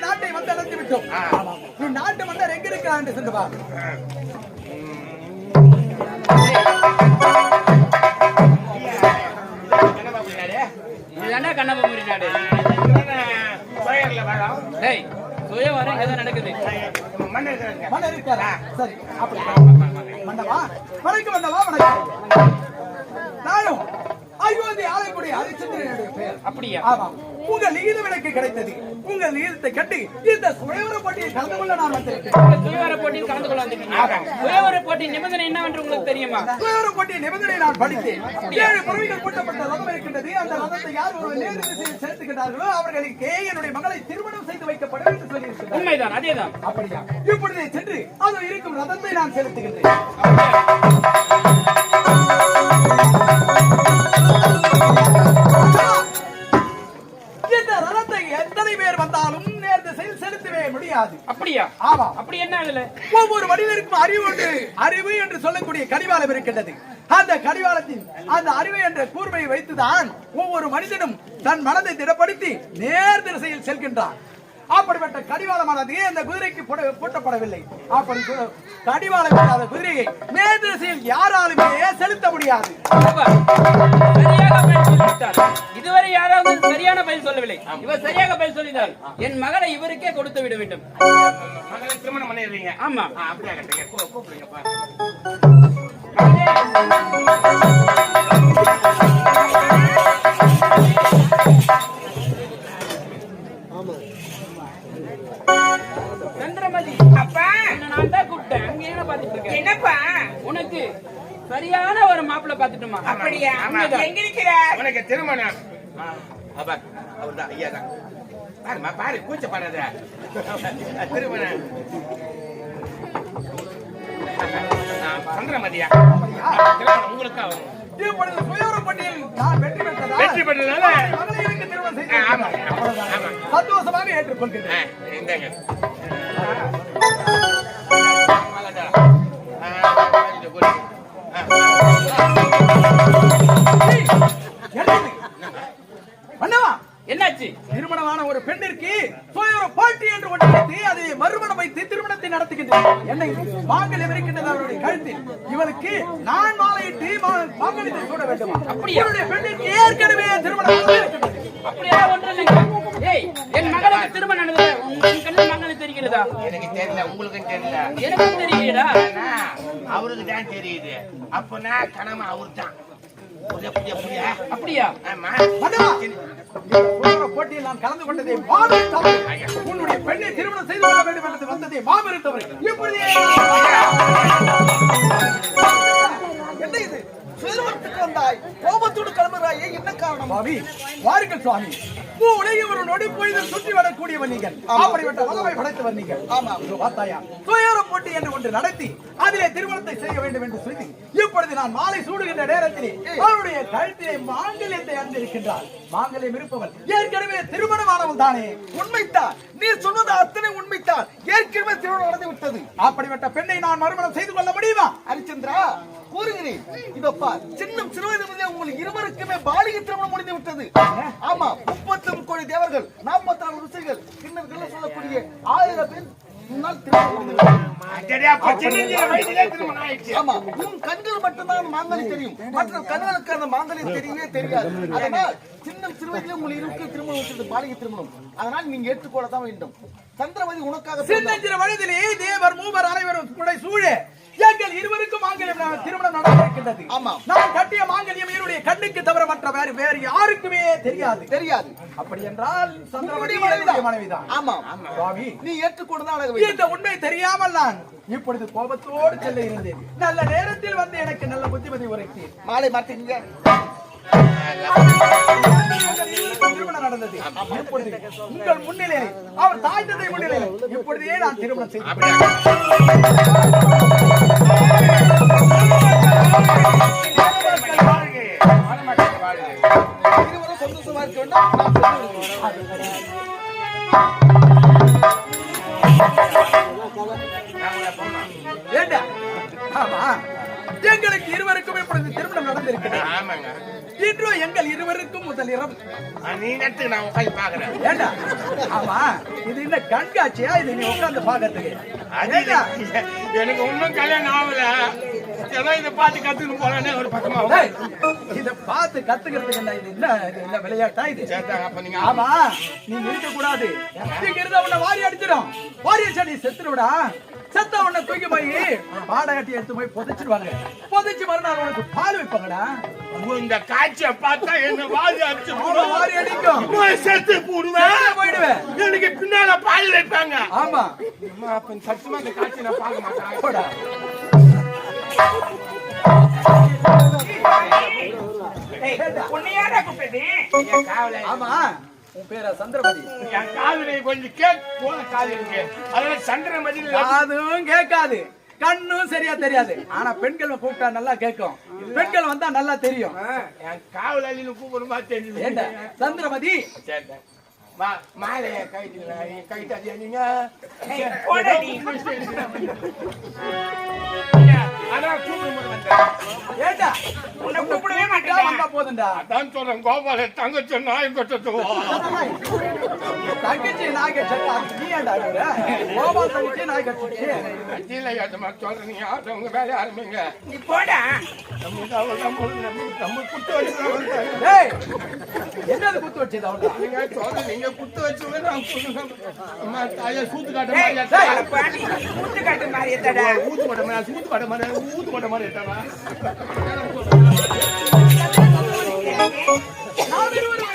நாட்டை வந்து அழைத்து விட்டோம் நாட்டு மன்னர் எங்க இருக்கிறான் என்று சென்று இதுதானே கண்ணபுரி நாடு டேய் சுயவரம் இங்கதான் நடக்குது மன்னர் இருக்காரா சரி அப்படி மன்னவா? வணக்கம் மன்னவா வணக்கம் அப்படியா? உங்கள் நீத விளக்கு கிடைத்தது. உங்கள் கண்டு இந்த சுயவர போட்டியில் கலந்து கொள்ள நான் வந்திருக்கேன். இந்த சுயவர போட்டியில் கலந்து கொள்ள வந்திருக்கீங்க. சுயவர போட்டி நிபந்தனை என்னவென்று உங்களுக்கு தெரியுமா? சுயவர போட்டி நிபந்தனை நான் படித்தேன். ஏழு புறவிகள் கூட்டப்பட்ட ரதம் இருக்கின்றது. அந்த ரதத்தை யார் ஒரு நேரு திசையில் அவர்களுக்கு என்னுடைய மகளை திருமணம் செய்து வைக்கப்படும் என்று சொல்லியிருக்கிறார். உண்மைதான் அதேதான். அப்படியா? இப்பொழுதே சென்று அது இருக்கும் ரதத்தை நான் செலுத்துகின்றேன். முடியாது அப்படியா? ஆமா. அப்படி என்ன அதுல? ஒவ்வொரு மனிதருக்கும் அறிவு உண்டு அறிவு என்று சொல்லக்கூடிய கடிவாளம் இருக்கின்றது. அந்த கடிவாளத்தின் அந்த அறிவு என்ற கூர்மையை வைத்துதான் ஒவ்வொரு மனிதனும் தன் மனதை திடப்படுத்தி நேர் திசையில் செல்கின்றான். அப்படிப்பட்ட கடிவாளமானது அந்த குதிரைக்கு போட- பூட்டப்படவில்லை. அப்படி கடிவாளம் இல்லாத குதிரையை நேர் திசையில் யாராலுமே செலுத்த முடியாது. இதுவரை யாராவது சரியான பதில் சொல்லவில்லை. இவர் சரியாக பதில் சொல்லினார் என் மகளை இவருக்கே கொடுத்து விட வேண்டும். மகளை திருமணம் பண்ணிடுறீங்க. ஆமா. அப்படியா சந்திரமதி. அப்பா! நான் தான் கூப்பிட்டேன். அங்க என்ன பாத்துட்டு இருக்கேன் என்னப்பா? உனக்கு சரியான ஒரு மாப்பிள்ளை பாத்துட்டுமா அப்படியா. எங்க இருக்கிற உனக்கு திருமணம். அப்பா அவர்தான் ஐயா தான் பாருமா பாரு கூச்சப்படாத திருமணம் ஆ, சந்திரமதியா திருமணம் உங்களுக்கு நான் வெற்றி பெற்றதால் வெற்றி பெற்றதால? என்னை மாங்கல்யம் இருக்கின்றது அவருடைய கழுத்தில். இவளுக்கு நான் மாலையிட்டு மாங்கல்யத்தை சூட வேண்டும்? அப்படியா? பெண்ணிற்கு ஏற்கனவே திருமணம் அப்படியே? ஒன்று இல்லைங்க ஏய் என் மகளுக்கு திருமணம் நடந்தது? உன் கண்ணு மகனுக்கு தெரிகிறதா? எனக்கு தெரியல உங்களுக்கும் தெரியல. எனக்கு ஆனா, அவருக்கு தான் தெரியுது. அப்பனா கனமா அவரு தான் புரியா புரியா புரியா. அப்படியா? ஆமா. போட்டியில் நான் கலந்து கொண்டதே உன்னுடைய பெண்ணை திருமணம் செய்து தந்தை மாபெரும் என்ன இது? சுயவரத்துக்கு வந்தாய். கோபத்தோடு கிளம்புறாயே என்ன காரணம்? சுவாமி வாருங்கள் சுவாமி. பூ உலகை ஒரு நொடி பொழுதில் சுற்றி வரக்கூடியவர் நீங்கள். அப்படிப்பட்ட வல்லமை படைத்தவர் நீங்கள். ஆமா. பார்த்தாயா சுயர போட்டி என்று ஒன்று நடத்தி அதிலே திருமணத்தை செய்ய வேண்டும் என்று சொல்லி இப்பொழுது நான் மாலை சூடுகின்ற நேரத்திலே அவருடைய கழுத்திலே மாங்கல்யத்தை அணிந்திருக்கின்றார். மாங்கல்யம் இருப்பவள் ஏற்கனவே திருமணமானவள் தானே. உண்மைத்தான் நீ சொன்னது அத்தனை உண்மைத்தான் ஏற்கனவே திருமணம் நடந்து விட்டது. அப்படிப்பட்ட பெண்ணை நான் மறுமணம் செய்து கொள்ள முடியுமா? ஹரிச்சந்திரா கூறுகிறேன். இதப்பா சின்னம் சிறுவயது முதலே உங்கள் இருவருக்குமே பாலிக திருமணம் முடிந்து விட்டது. ஆமா முப்பத்தி கோடி தேவர்கள் நாற்பத்தி நாலு ருசிகள் கிண்ணர்கள் சொல்லக்கூடிய ஆயிரம் பேர் முன்னால் கண்கள் மட்டும்தான் மாங்கலி தெரியும். மற்ற கண்களுக்கு அந்த மாங்கலி தெரியவே தெரியாது. அதனால் சின்னம் சிறுவயதிலே உங்கள் இருக்கு திருமணம் விட்டது பாலிக திருமணம். அதனால் நீங்க ஏற்றுக்கொள்ளத்தான் வேண்டும். சந்திரவதி உனக்காக. சின்னஞ்சிறு வயதிலே தேவர் மூவர் அனைவரும் கூட சூழ எங்கள் இருவருக்கும் மாங்கல்யம் திருமணம் நடந்திருக்கின்றது. ஆமா. நான் கட்டிய மாங்கல்யம் என்னுடைய கண்ணுக்கு தவிர மற்ற வேறு வேறு யாருக்குமே தெரியாது. தெரியாது. அப்படி என்றால் சந்திரவதி மனைவிதான். ஆமா. சுவாமி. நீ ஏற்றுக்கொண்டுதான் இந்த உண்மை தெரியாமல் நான் இப்பொழுது கோபத்தோடு செல்ல இருந்தேன். நல்ல நேரத்தில் வந்து எனக்கு நல்ல புத்திமதி உரைத்தேன் மாலை மாட்டீங்க உங்கள் திருமணம் நடந்தது உங்கள் முன்னிலையில் அவர் தாய் தந்தை முன்னிலையில் இப்பொழுதே நான் திருமணம் செய்து சந்தோஷமா இருக்க வேண்டும் ஏண்டா? ஆமா. எங்களுக்கு இருவருக்கும் இப்பொழுது திருமணம் நடந்திருக்கிறது. ஆமாங்க. இன்றோ எங்கள் இருவருக்கும் முதல் இரவு நீ நேரத்துக்கு நான் உட்காந்து பாக்குறேன் ஏண்டா? ஆமா இது என்ன கண்காட்சியா? இது நீ உட்கார்ந்து பாக்கிறதுக்கு அது ஏண்டா? இல்ல. எனக்கு இன்னும் கல்யாணம் ஆகல. ஏதோ இதை பார்த்து போலன்னு ஒரு பக்கமா இத பார்த்து கத்துக்கிறதுக்கு என்ன இது? என்ன இது என்ன விளையாட்டா இது? அப்ப நீங்க ஆமா நீ இருக்க கூடாது இங்க இருந்தா உன்னை வாரி அடிச்சிடும் வாரி அடிச்சா நீ செத்துருவிடா. செத்த உன்னை தூக்கி போய் பாடை கட்டி எடுத்து போய் புதைச்சிடுவாங்க புதைச்சு மறுநாள் உனக்கு பால் வைப்பாங்கடா. இந்த காட்சியை பார்த்தா என்ன வாதி அடிச்சு வாரி அடிக்கும். செத்து போடுவேன். போயிடுவேன். எனக்கு பின்னால பால் வைப்பாங்க. ஆமா. அம்மா, அப்ப சத்தியமா இந்த காட்சி நான் பார்க்க மாட்டேன். போடா. உன்னை யாரா கூப்பிட்டது என் காவலை ஆமா. உன் பேரா என் காதலை கொஞ்சம் அதனால சந்திரன் மதியில் அதுவும் கேட்காது. கண்ணும் சரியா தெரியாது. ஆனா பெண்கள் கூப்பிட்டா நல்லா கேட்கும். பெண்கள் வந்தா நல்லா தெரியும். என் காவலாளின்னு கூப்பிடுமா தெரியுது ஏண்டா? சந்திரமதி? மாலையை கைட்டுங்களா கைட்டாதியா நீங்க. உன்னை போதும்டா அதான் சொல்றேன் கோபால தங்கச்சி நாய் கொட்டத்துவோ தங்கச்சி நாய் கட்சா நீ ஏண்டா? கோபால் தங்கச்சி நாய் கட்சி அஜில யாதமா சொல்றேன் நீங்க உங்க வேலையை ஆரம்பிங்க. நீ போடா. நம்ம நம்ம நம்ம குத்து ஏய் என்னது குத்து வச்சது நீங்க சொல்ற நீங்க குத்து வச்சுங்க நான் அம்மா தாயா சூத்து காட்ட டேய், மாதிரி ஊத்து காட்டு மாதிரி ஊத்து போட்ட மாதிரி சூத்து காட்ட மாதிரி ஊத்து போட்ட மாதிரி எட்டவா நான் இருவரும்